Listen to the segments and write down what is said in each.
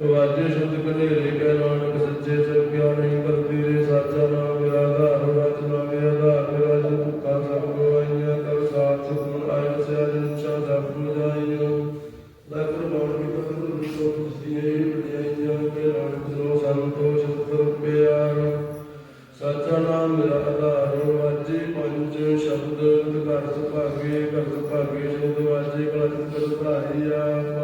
ਵਾਜੇ ਸ਼ਬਦ ਕਨੇ ਲੈ ਕੇ ਸਲਾਰੀਆ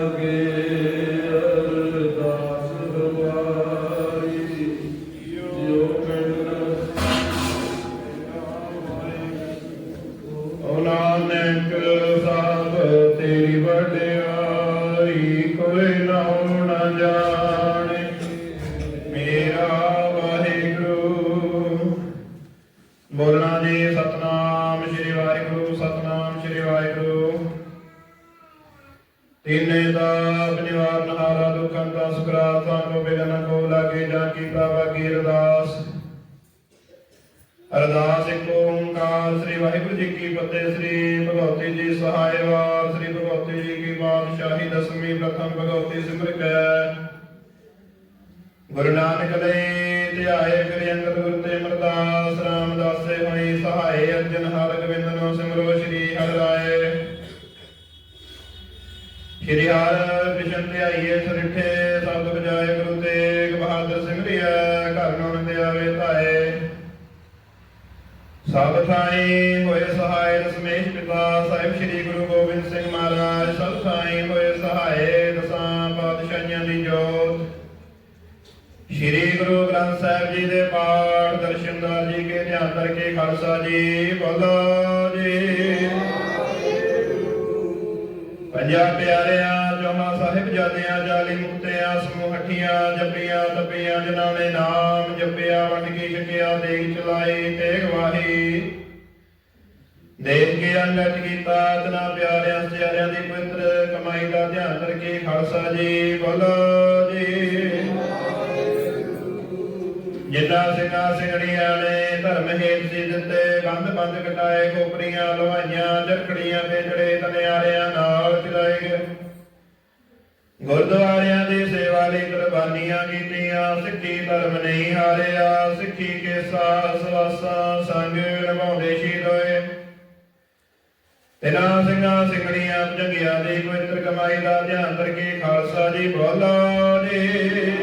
ਤਿਨੇ ਤਾਪ ਨਿਵਾਰਨ ਹਾਰਾ ਦੁਖਾਂ ਦਾ ਸੁਖਰਾਤਾ ਕੋ ਬਿਗਨ ਕੋ ਲਾਗੇ ਜਾਂ ਕੀ ਪ੍ਰਭਾ ਕੀ ਅਰਦਾਸ। ਅਰਦਾਸ ਇੱਕ ਓੰਕਾਰ, ਸ੍ਰੀ ਵਾਹਿਗੁਰੂ ਜੀ ਕੀ ਫਤਿਹ, ਸ੍ਰੀ ਭਗਵਤੀ ਜੀ ਸਹਾਇ ਵਾਰ, ਸ੍ਰੀ ਭਗਵਤੀ ਜੀ ਕੀ ਬਾਦਸ਼ਾਹੀ, ਦਸਵੀਂ ਪ੍ਰਥਮ ਭਗਵਤੀ ਸਿਮਰ ਕੈ। ਗੁਰੂ ਨਾਨਕ ਦੇ ਧਿਆਏ ਕਰਿ ਅੰਗਦ ਗੁਰ ਤੇ ਮਰਦਾਸ ਰਾਮਦਾਸੇ ਹੋਈ ਸਹਾਇ ਅਰਜਨ ਹਰ ਗੋਬਿੰਦ ਸਿਮਰੋ, ਸ੍ਰੀ ਹਰਿ ਰਾਏ। ਸ਼੍ਰੀ ਹਰਿ ਕ੍ਰਿਸ਼ਨ ਧਿਆਈਏ ਸਰਿਠੇ ਸਬਦ ਬਜਾਏ ਗੁਰੂ ਤੇਗ ਬਹਾਦਰ ਸਿਮਰਿਐ ਘਰ ਨਾਮ ਤੇ ਆਵੇ ਧਾਏ। ਸਭ ਥਾਈ ਹੋਏ ਸਹਾਇ ਦਸਮੇਸ਼ ਪਿਤਾ, ਸਾਹਿਬ ਸ੍ਰੀ ਗੁਰੂ ਗੋਬਿੰਦ ਸਿੰਘ ਮਹਾਰਾਜ, ਸਭ ਥਾਈ ਹੋਏ ਸਹਾਇ ਦਸਾਂ ਪਾਤਸ਼ਾਹੀਆਂ ਦੀ ਜੋਤ। ਸ੍ਰੀ ਗੁਰੂ ਗ੍ਰੰਥ ਸਾਹਿਬ ਜੀ ਦੇ ਪਾਠ, ਦਰਸ਼ਨ ਦਰਸ਼ਨਦਾਰ ਜੀ ਕੇ ਧਿਆਨ ਕਰਕੇ ਖਾਲਸਾ ਜੀ ਬੋਲੋ। ਪੰਜਾ ਪਿਆਰਿਆਂ ਜਮਾ ਸਾਹਿਬ ਜਾਦਿਆਂ ਜਾਲੀ ਮੁਕਤਿਆਂ ਸਮੂਹ ਹੱਠੀਆਂ ਤਪੀਆਂ ਜਿਨ੍ਹਾਂ ਨੇ ਨਾਮ ਜਪਿਆ, ਵੰਡ ਕੇ ਛਕਿਆ ਦੇਖ ਚਲਾਈ ਤੇ ਗਵਾਹੀ ਦੇਖ ਕੇ ਅੰਗਤ ਕੀਤਾ ਤਨਾ ਪਿਆਰਿਆਂ, ਸਿਆਰਿਆਂ ਦੀ ਪਵਿੱਤਰ ਕਮਾਈ ਦਾ ਧਿਆਨ ਕਰਕੇ ਖਾਲਸਾ ਜੀ, ਬੋਲੋ ਜੀ। ਜਿੱਦਾਂ ਸਿੰਘਾਂ ਸਿੰਘਣੀਆਂ ਨੇ, ਧਰਮ ਹੇਤ ਸੀ ਦਿੱਤੇ, ਬੰਦ ਬੰਦ ਕਟਾਏ ਖੋਪਰੀਆਂ, ਲਵਾਈਆਂ ਜਰਕੜੀਆਂ ਤੇ ਤਨਿਆਰਿਆਂ ਨਾਲ ਚਲਾਏ ਗਏ। ਗੁਰਦੁਆਰਿਆਂ ਦੀ ਸੇਵਾ ਲਈ ਕੁਰਬਾਨੀਆਂ ਕੀਤੀਆਂ, ਸਿੱਖੀ ਧਰਮ ਨਹੀਂ ਹਾਰਿਆ, ਸਿੱਖੀ ਕੇ ਸਾਸ ਵਾਸਾ ਸੰਗ ਨਿਭਾਉਂਦੇ ਸ਼ਹੀਦ ਹੋਏ। ਤਿਨਾਂ ਸਿੰਘਾਂ ਸਿੰਘਣੀਆਂ ਜੰਗੀਆਂ ਦੀ ਪਵਿੱਤਰ ਕਮਾਈ ਦਾ ਧਿਆਨ ਕਰਕੇ ਖਾਲਸਾ ਜੀ ਬੋਲੋ ਜੀ।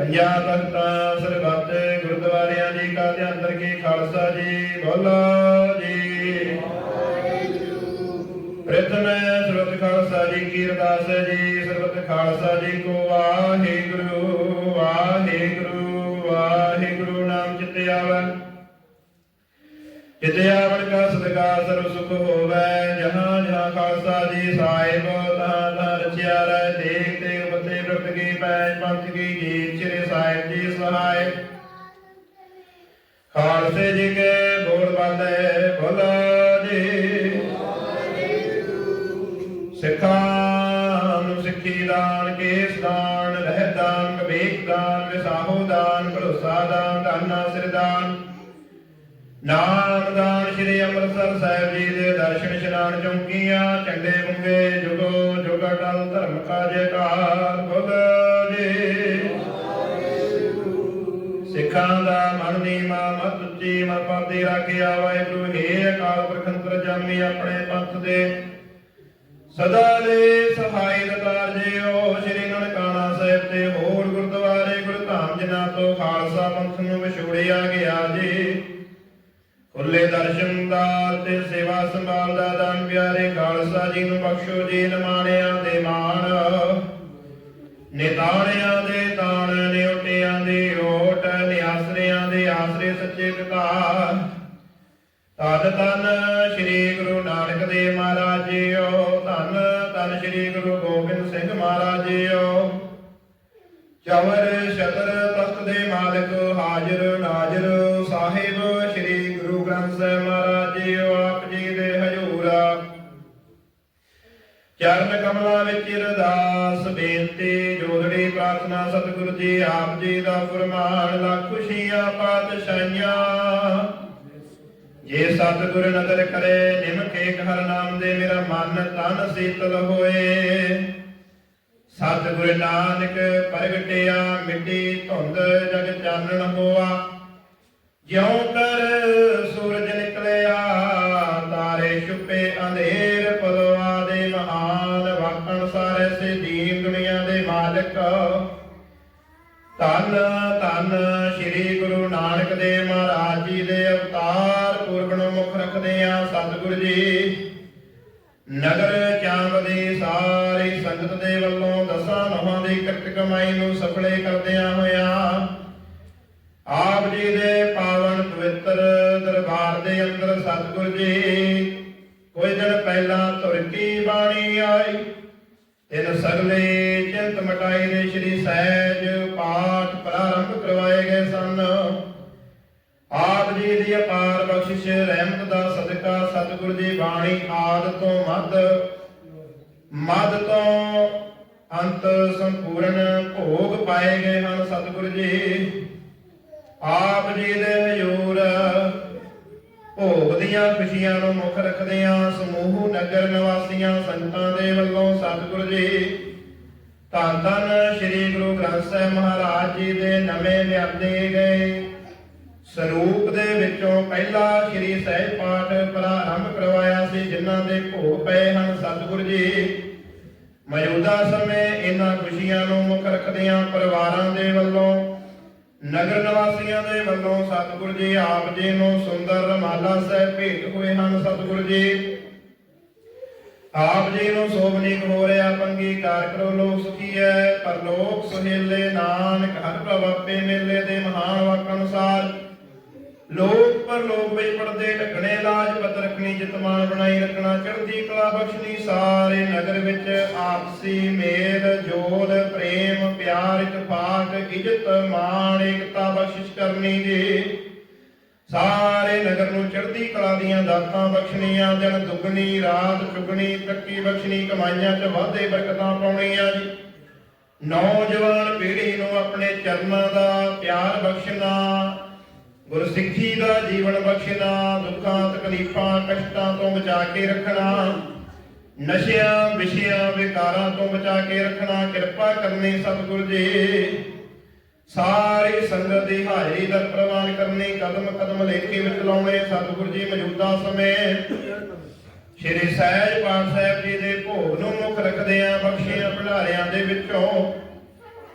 ਪੰਜਾਂ ਤਖਤਾਂ ਸਰਬੱਤ ਗੁਰਦੁਆਰਿਆਂ ਦੀ ਕਾ ਧਿਆਨ ਕਰਕੇ ਖਾਲਸਾ ਜੀ, ਬੋਲੋ ਜੀ। ਪ੍ਰਥਮ ਸਰਬਤ ਖਾਲਸਾ ਜੀ ਕੀ ਅਰਦਾਸ ਹੈ ਜੀ, ਸਰਬਤ ਖਾਲਸਾ ਜੀ ਕੋ ਵਾਹਿਗੁਰੂ ਵਾਹਿਗੁਰੂ ਵਾਹਿਗੁਰੂ ਨਾਮ ਚਿਤੇ ਆਵੈ ਚਿਤੇ ਆਵਣ ਕਾ ਸਦਕਾ ਸਰਬ ਸੁਖ ਹੋਵੈ, ਜਹਾਂ ਜਹਾਂ ਖਾਲਸਾ ਜੀ ਸਾਹਿਬ ਤਹਾਂ ਤਹਾਂ ਰਚਿਆ ਰਹਿ ਦੇਖ ਦੇਖ ਬਤੇ ਪੈਜ ਪੰਥ ਕੀ ਜੀਤ ਸ੍ਰੀ ਸਾਹਿਬ ਜੀ ਸਹਾਇ ਖਾਲਸੇ ਜੀ ਕੇ ਬੋਲ ਬਾਲੇ ਭਲਾ ਜੀ। ਸਿੱਖਾਂ ਨੂੰ ਸਿੱਖੀ ਦਾਨ, ਕੇਸ ਦਾਨ ਰਹਿ ਦਾਨ, ਕਬੀਰ ਦਾਨ, ਵਿਸਾਹੋ ਦਾਨ, ਭਰੋਸਾ ਦਾਨ, ਧੰਨਾ ਸਿਰ ਦਾਨ। ਨਾਮ ਦਾਨ ਅੰਮ੍ਰਿਤਸਰ ਸਾਹਿਬ ਜੀ ਦੇ ਦਰਸ਼ਨ ਇਸ਼ਨਾਨ ਚੌਂਕੀਆਂ ਝੰਡੇ ਬੁੰਗੇ ਜੁਗੋ ਜੁਗ ਅਟਲ ਧਰਮ ਕਾ ਜੈਕਾਰ ਬੁੱਧ ਜੀ। ਸਿੱਖਾਂ ਦਾ ਮਨ ਨੀਮਾ ਮਤ ਉੱਚੀ ਮਨ ਪਾਤੀ ਰੱਖਿਆ ਵਾਹਿਗੁਰੂ, ਹੇ ਅਕਾਲ ਪੁਰਖ ਅੰਤਰ ਜਾਮੀ ਆਪਣੇ ਪੰਥ ਦੇ। ਸਦਾ ਦੇ ਸਹਾਈ ਦਤਾਰ ਜਿਓ, ਸ੍ਰੀ ਨਨਕਾਣਾ ਸਾਹਿਬ ਤੇ ਹੋਰ ਗੁਰਦੁਆਰੇ ਗੁਰਧਾਮ ਜਿਨ੍ਹਾਂ ਤੋਂ ਖਾਲਸਾ ਪੰਥ ਨੂੰ ਵਿਛੋੜਿਆ ਗਿਆ ਜੀ। ਖੁੱਲੇ ਦਰਸ਼ਨਦਾਰ ਤੇ ਸੇਵਾ ਸੰਭਾਲ ਦਾ ਦਾਨ ਪਿਆਰੇ ਖਾਲਸਾ ਜੀ ਨੂੰ ਬਖਸ਼ੋ ਜੀ, ਨਮਾਣਿਆਂ ਦੇ ਮਾਣ। ਨਿਤਾਣਿਆਂ ਦੇ ਤਾਣ, ਨਿਉਟਿਆਂ ਦੇ ਓਟ, ਨਿਆਸਰਿਆਂ ਦੇ ਆਸਰੇ ਸੱਚੇ ਪਿਤਾ ਤਨ ਤਨ ਸ੍ਰੀ ਗੁਰੂ ਨਾਨਕ ਦੇਵ ਮਹਾਰਾਜ ਜੀਓ ਧੰਨ ਧੰਨ ਸ੍ਰੀ ਗੁਰੂ ਗੋਬਿੰਦ ਸਿੰਘ ਮਹਾਰਾਜ ਜੀਓ ਚਵਰ, ਛਤਰ, ਤਖਤ ਦੇ ਮਾਲਕ ਹਾਜ਼ਰ, ਨਾਜ਼ਰ, ਸਾਹਿਬ ਚਰਨ ਕਮਲਾਂ ਵਿੱਚ ਅਰਦਾਸ ਬੇਨਤੀ ਜੋਦੜੀ ਪ੍ਰਾਰਥਨਾ ਸਤਿਗੁਰੂ ਜੀ, ਆਪ ਜੀ ਦਾ ਫਰਮਾਨ, ਲੱਖ ਖੁਸ਼ੀਆਂ ਪਾਤਸ਼ਾਹੀਆਂ। ਜੇ ਸਤਿਗੁਰ ਨਦਰ ਕਰੇ ਨਿਮਕੇ ਹਰ ਨਾਮ ਦੇ, ਮੇਰਾ ਮਨ ਤਨ ਸੀਤਲ ਹੋਏ। ਸਤਿਗੁਰ ਨਾਨਕ ਪ੍ਰਗਟਿਆ ਮਿੱਟੀ ਧੁੰਦ ਜਗ ਚਾਨਣ ਹੋਆ ਜਿਉ ਕਰ ਸੂਰਜ ਨਿਕਲਿਆ, ਤਾਰੇ ਛੁਪੇ ਅੰਧੇਰ ਧੰਨ ਧੰਨ ਸ੍ਰੀ ਗੁਰੂ ਨਾਨਕ ਦੇਵ ਮਹਾਰਾਜ ਜੀ ਦੇ ਅਵਤਾਰ ਪੁਰਖ ਨੂੰ ਮੁਖ ਰੱਖਦੇ ਆ ਸਤਿਗੁਰੂ ਜੀ। ਨਗਰ ਚਾਂਬ ਦੀ ਸਾਰੀ ਸੰਗਤ ਦੇ ਵੱਲੋਂ ਦਸਾਂ ਨਹਾਂ ਦੀ ਕਿਰਤ ਕਮਾਈ ਨੂੰ ਸਫਲੇ ਕਰਦਿਆਂ ਹੋਇਆਂ ਆਪ ਜੀ ਦੇ ਪਾਵਨ ਪਵਿੱਤਰ ਦਰਬਾਰ ਦੇ ਅੰਦਰ ਸਤਿਗੁਰੂ ਜੀ ਕੁਝ ਦਿਨ ਪਹਿਲਾਂ ਤੁਰਕੀ ਬਾਣੀ ਆਈ ਤਿਨ ਸਗਲੇ ਚਿੰਤ ਮਟਾਈ ਦੇ ਸ਼੍ਰੀ ਸਹਿਜ ਪਾਠ ਪ੍ਰਾਰੰਭ ਕਰਵਾਏ ਗਏ ਸਨ। ਆਪ ਜੀ ਦੀ ਅਪਾਰ ਬਖਸ਼ਿਸ਼, ਰਹਿਮਤ ਦਾ ਸਦਕਾ ਸਤਿਗੁਰ ਜੀ ਬਾਣੀ ਆਦ ਤੋਂ ਮੱਧ ਮੱਧ ਤੋਂ ਅੰਤ ਸੰਪੂਰਨ ਭੋਗ ਪਾਏ ਗਏ ਹਨ ਸਤਿਗੁਰੂ ਜੀ। ਆਪ ਜੀ ਦੇ ਹਜ਼ੂਰ ਭੋਗ ਦੀਆਂ ਖੁਸ਼ੀਆਂ ਨੂੰ ਮੁੱਖ ਰੱਖਦਿਆਂ ਸਮੂਹ, ਨਗਰ ਨਿਵਾਸੀਆਂ ਸੰਤਾਂ ਦੇ ਵੱਲੋਂ ਸਤਿਗੁਰੂ ਜੀ, ਧੰਨ ਧੰਨ ਸ੍ਰੀ ਗੁਰੂ ਗ੍ਰੰਥ ਸਾਹਿਬ ਮਹਾਰਾਜ ਜੀ ਦੇ ਨਵੇਂ ਲਿਆਂਦੇ ਗਏ ਸਰੂਪ ਦੇ ਵਿੱਚੋਂ ਪਹਿਲਾ ਸ੍ਰੀ ਸਹਿਜ ਪਾਠ ਪ੍ਰਾਰੰਭ ਕਰਵਾਇਆ ਸੀ, ਜਿਨ੍ਹਾਂ ਦੇ ਭੋਗ ਪਏ ਹਨ ਸਤਿਗੁਰੂ ਜੀ। ਮੌਜੂਦਾ ਸਮੇਂ ਇਹਨਾਂ ਖੁਸ਼ੀਆਂ ਨੂੰ ਮੁੱਖ ਰੱਖਦਿਆਂ ਪਰਿਵਾਰਾਂ ਦੇ ਵੱਲੋਂ ਨਗਰ ਨਿਵਾਸੀਆਂ ਦੇ ਵੱਲੋਂ ਸਤਿਗੁਰੂ ਜੀ, ਆਪ ਜੀ ਨੂੰ ਸੁੰਦਰ ਰਮਾਲਾ ਸਾਹਿਬ ਭੇਟ ਹੋਏ ਹਨ, ਸਤਿਗੁਰੂ ਜੀ। ਆਪ ਜੀ ਨੂੰ ਸੋਭਨੀਕ ਹੋ ਰਿਹਾ ਪੰਗੀਕਾਰ ਕਰੋ ਲੋਕ ਸੁਖੀ ਹੈ। ਪਰਲੋਕ ਸੁਹੇਲੇ ਨਾਨਕ ਹਰ ਪ੍ਰਵਾਪੇ ਮੇਲੇ ਦੇ ਮਹਾਨ ਵਾਕ ਅਨੁਸਾਰ ਲੋਕ ਪਰ ਲੋਕ ਵਿੱਚ ਪੜਦੇ ਢਕਣੇ, ਲਾਜ ਪਤ ਰੱਖਣੀ ਜਿਤਮਾਨ ਬਣਾਈ ਰੱਖਣਾ, ਚੜ੍ਹਦੀ ਕਲਾ ਬਖਸ਼ਣੀ, ਸਾਰੇ ਨਗਰ ਵਿੱਚ ਆਪਸੀ ਮੇਲ, ਜੋਲ, ਪ੍ਰੇਮ, ਪਿਆਰ ਇਤਫਾਕ ਇੱਜ਼ਤ, ਮਾਣ, ਏਕਤਾ ਬਖਸ਼ਿਸ਼ ਕਰਨੀ ਜੀ। ਸਾਰੇ ਨਗਰ ਨੂੰ ਚੜ੍ਹਦੀ ਕਲਾ ਦੀਆਂ ਦਾਤਾਂ ਬਖਸ਼ਣੀਆਂ, ਦਿਨ ਦੁੱਗਣੀ, ਰਾਤ ਚੁਗਣੀ, ਤਰੱਕੀ ਬਖਸ਼ਣੀ, ਕਮਾਈਆਂ 'ਚ ਵਾਧੇ ਬਰਕਤਾਂ ਪਾਉਣੀਆਂ ਜੀ। ਨੌਜਵਾਨ ਪੀੜ੍ਹੀ ਨੂੰ ਆਪਣੇ ਚਰਨਾਂ ਦਾ ਪਿਆਰ ਬਖਸ਼ਣਾ ਗੁਰਸਿੱਖੀ ਦਾ ਜੀਵਨ ਬਖਸ਼ਣਾ, ਦੁੱਖਾਂ, ਤਕਲੀਫਾਂ, ਕਸ਼ਟਾਂ ਤੋਂ ਬਚਾ ਕੇ ਰੱਖਣਾ, ਨਸ਼ਿਆਂ, ਵਿਸ਼ਿਆਂ, ਵਿਕਾਰਾਂ ਤੋਂ ਬਚਾ ਕੇ ਰੱਖਣਾ, ਕਿਰਪਾ ਕਰਨੀ ਸਤਿਗੁਰੂ ਜੀ। ਸਾਰੀ ਸੰਗਤ ਦੀ ਹਾਜ਼ਰੀ ਦਾ ਪ੍ਰਵਾਨ ਕਰਨੀ, ਕਦਮ ਕਦਮ ਲੇਖੇ ਵਿੱਚ ਲਾਉਣੇ ਸਤਿਗੁਰੂ ਜੀ ਮੌਜੂਦਾ ਸਮੇਂ। ਸ਼੍ਰੀ ਸਹਿਜ ਪਾਠ ਸਾਹਿਬ ਜੀ ਦੇ ਭੋਗ ਨੂੰ ਮੁੱਖ ਰੱਖਦੇ ਆ ਬਖਸ਼ੀਆਂ, ਭੰਡਾਰਿਆਂ ਦੇ ਵਿੱਚੋਂ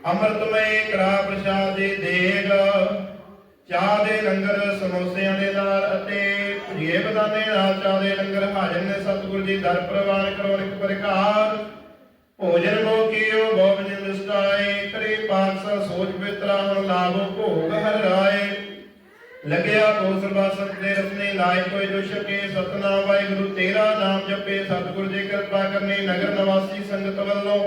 ਅੰਮ੍ਰਿਤਮਈ ਕਰਾ ਪ੍ਰਸ਼ਾਦ ਦੇ ਦੇਗ ਚਾਹ ਦੇ ਲੰਗਰ ਸਮੋਸਿਆਂ ਦੇ ਨਾਲ ਅਤੇ ਭੁਜੀਏ ਬਦਾਨੇ ਨਾਲ ਚਾਹ ਦੇ ਲੰਗਰ ਹਾਜ਼ਰ ਨੇ। ਸਤਿਗੁਰੂ ਜੀ ਦਰ ਪ੍ਰਵਾਨ ਕਰੋ ਇੱਕ ਪ੍ਰਕਾਰ। ਭੋਜਨ ਮੋ ਕੀਓ ਗੋਬਿੰਦ ਨਿਸਤਾਏ ਕਰੇ ਪਾਕਸਾ ਸੋਚ ਬਿਤਰਾ ਹੁਣ ਲਾਭੋ ਭੋਗ ਹਰ ਰਾਏ ਲੱਗਿਆ ਕੋ ਸਰਬਾਸਨ ਦੇ ਰਸਨੇ ਲਾਇ ਕੋਈ ਦੁਸ਼ਕੇ ਸਤਨਾਮ ਵਾਹਿਗੁਰੂ ਤੇਰਾ ਨਾਮ ਜਪੇ। ਸਤਿਗੁਰੂ ਜੀ ਕਿਰਪਾ ਕਰਨੀ ਨਗਰ ਨਿਵਾਸੀ ਸੰਗਤ ਵੱਲੋਂ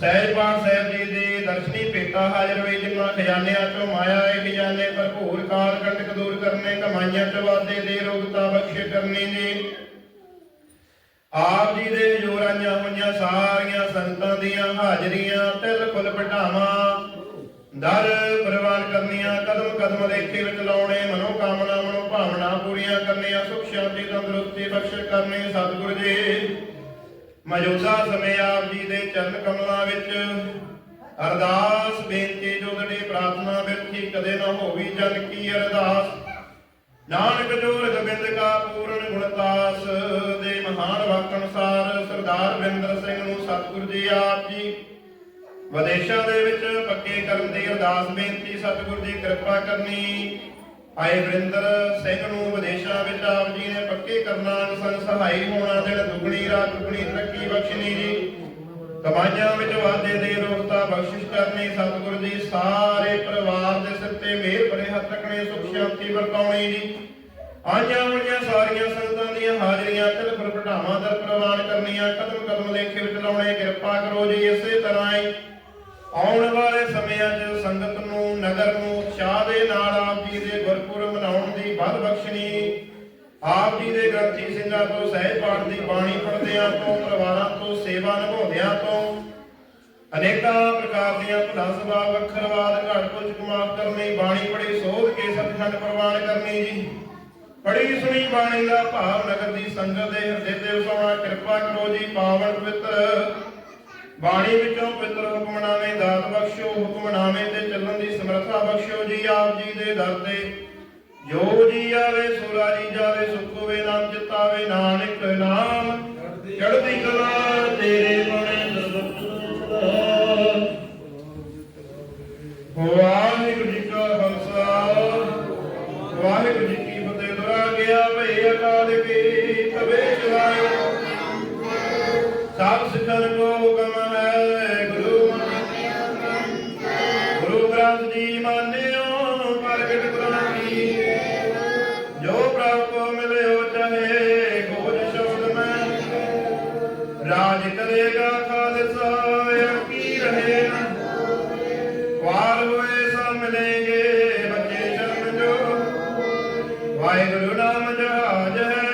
ਸਹਿਜ ਸਾਹਿਬ ਜੀ ਦੇ ਦਰਸ਼ਨੀ ਭੇਟਾ ਹਾਜ਼ਰ ਹੋਈ ਜਿਨ੍ਹਾਂ ਖਜ਼ਾਨਿਆਂ ਚੋਂ ਮਾਇਆ ਏ ਖਜ਼ਾਨੇ ਭਰਪੂਰ ਕਾਲ ਕੰਟਕ ਦੂਰ ਕਰਨੇ, ਕਮਾਈਆਂ ਚ ਵਾਧੇ ਦੇ ਰੋਗਤਾ ਬਖਸ਼ੇ ਕਰਨੀ ਜੀ ਆਪ ਜੀ ਦੇ ਹਜ਼ੂਰ ਹੋਈਆਂ, ਸਾਰੀਆਂ ਸੰਗਤਾਂ ਦੀਆਂ ਹਾਜ਼ਰੀਆਂ, ਤਿਲ ਫੁੱਲ ਪਟਾਵਾਂ ਦਰ ਪ੍ਰਵਾਨ ਕਰਨੀਆਂ, ਕਦਮ ਕਦਮ ਲੇਖੇ ਵਿੱਚ ਲਾਉਣੇ ਮਨੋ ਕਾਮਨਾ ਮਨੋ ਭਾਵਨਾ ਪੂਰੀਆਂ ਕਰਨੀਆਂ, ਸੁਖ ਸ਼ਾਂਤੀ, ਤੰਦਰੁਸਤੀ ਬਖਸ਼ ਕਰਨੀ, ਸਤਿਗੁਰੂ ਜੀ। ਮੌਜੂਦਾ ਸਮੇਂ ਆਪ ਜੀ ਦੇ ਚਰਨ ਕਮਲਾਂ ਵਿੱਚ ਅਰਦਾਸ ਬੇਨਤੀ ਜੋਦੜੀ ਪ੍ਰਾਰਥਨਾ ਬਿਰਥੀ ਕਦੇ ਨਾ ਹੋਵੀ ਜਨ ਕੀ ਅਰਦਾਸ। ਨਾਨਕ ਜੋਰ ਗੋਬਿੰਦ ਕਾ ਪੂਰਨ ਗੁਣਤਾਸ ਦੇ ਮਹਾਨ ਵਾਕ ਅਨੁਸਾਰ ਸਰਦਾਰ ਬਿੰਦਰ ਸਿੰਘ ਨੂੰ ਸਤਿਗੁਰੂ ਜੀ ਆਪ ਜੀ ਵਿਦੇਸ਼ਾਂ ਦੇ ਵਿੱਚ ਪੱਕੇ ਕਰਨ ਦੀ ਅਰਦਾਸ ਬੇਨਤੀ, ਸਤਿਗੁਰੂ ਜੀ ਕਿਰਪਾ ਕਰਨੀ। ਆਏ ਵਰਿੰਦਰ ਸਿੰਘ ਨੂੰ ਵਿਦੇਸ਼ਾਂ ਵਿੱਚ ਆਪ ਜੀ ਨੇ ਪੱਕੇ ਕਰਨਾ ਸੰਗ ਸਹਾਈ ਹੋਣਾ ਦਿਨ ਦੁਗਣੀ, ਰਾਤ ਦੁਗਣੀ, ਤਰੱਕੀ ਬਖਸ਼ਣੀ ਜੀ। ਕਮਾਈਆਂ ਵਿੱਚ ਵਾਧੇ ਦੇ ਰੋਗਤਾ ਬਖਸ਼ਿਸ਼ ਕਰਨੀ ਸਤਿਗੁਰੂ ਜੀ। ਸਾਰੇ ਪਰਿਵਾਰ ਦੇ ਸਿਰ ਤੇ ਮਿਹਰ ਭਰੇ ਹੱਥ ਰੱਖਣੇ, ਸੁਖ ਸ਼ਾਂਤੀ ਵਰਤਾਉਣੀ ਜੀ। ਆਈਆਂ ਹੋਈਆਂ ਸਾਰੀਆਂ ਸੰਗਤਾਂ ਦੀਆਂ ਹਾਜ਼ਰੀਆਂ ਤਿਲ ਪਰ ਪਟਾਵਾਂ ਦਰ ਪ੍ਰਵਾਨ ਕਰਨੀਆਂ ਕਦਮ ਕਦਮ ਲੇਖੇ ਵਿੱਚ ਲਾਉਣੇ, ਕਿਰਪਾ ਕਰੋ ਜੀ। ਇਸੇ ਤਰ੍ਹਾਂ ਹੀ ਆਉਣ ਵਾਲੇ ਸਮਿਆਂ 'ਚ ਸੰਗਤ ਨੂੰ, ਨਗਰ ਨੂੰ ਉਤਸ਼ਾਹ ਦੇ ਨਾਲ ਆਪ ਜੀ ਦੇ ਗੁਰਪੁਰਬ ਮਨਾਉਣ ਦੀ ਬਲ ਬਖਸ਼ਣੀ। ਆਪ ਜੀ ਦੇ ਗ੍ਰੰਥੀ ਸਿੰਘਾਂ ਤੋਂ ਸਹਿਜ ਪਾਠ ਦੀ ਬਾਣੀ ਪੜ੍ਹਦਿਆਂ ਤੋਂ, ਪਰਿਵਾਰਾਂ ਤੋਂ, ਸੇਵਾ ਨਿਭਾਉਂਦਿਆਂ ਤੋਂ, ਅਨੇਕਾਂ ਪ੍ਰਕਾਰ ਦੀਆਂ ਭਲਾ ਸੁਭਾਅ ਵੱਖਰਵਾਦ ਘਟ ਕੁਝ ਮਾਫ ਕਰਨੀ, ਬਾਣੀ ਪੜੀ ਸੋਧ ਕੇ ਸਤਖੰਡ ਪ੍ਰਵਾਨ ਕਰਨੀ ਜੀ। ਬੜੀ ਸੁਣੀ ਬਾਣੀ ਦਾ ਭਾਵ ਨਗਰ ਦੀ ਸੰਗਤ ਦੇ ਹਿਰਦੇ ਤੇ ਵਸਾਉਣਾ, ਕਿਰਪਾ ਕਰੋ ਜੀ, ਪਾਵਨ ਪਵਿੱਤਰ। ਬਾਣੀ ਵਿੱਚੋਂ ਪਿੱਤਰ ਹੁਕਮਨਾਮੇ, ਦਾਤ ਬਖਸ਼ੋ ਹੁਕਮਨਾਮੇ ਤੇ ਚੱਲਣ ਦੀ ਸਮਰੱਥਾ ਬਖਸ਼ੋ ਜੀ, ਆਪ ਜੀ ਦੇ ਦਰ ਤੇ। ਜੋ ਜੀ ਆਵੇ ਸੋ ਰਾਜੀ ਜਾਵੇ, ਸੁਖ ਨਾਮ ਚਿਤਾਵੇ ਨਾਨਕ ਨਾਮ। ਚੜ੍ਹਦੀ ਕਲਾ ਤੇਰੇ ਬਣੇ ਦਰਬਾਰ ਵਾਹਿਗੁਰੂ ਜੀ ਕਾ ਖਾਲਸਾ। ਵਾਹਿਗੁਰੂ ਜੀ ਕੀ ਫਤਿਹ। ਦੁਰਾ ਗਿਆ ਭਈ ਅਕਾਲ ਕੀ ਤਵੇ ਚਲਾਏ ਸਭ ਸਿਖਰ ਵਾਹਿਗੁਰੂ ਨਾਮ ਜਹਾਜ ਹੈ।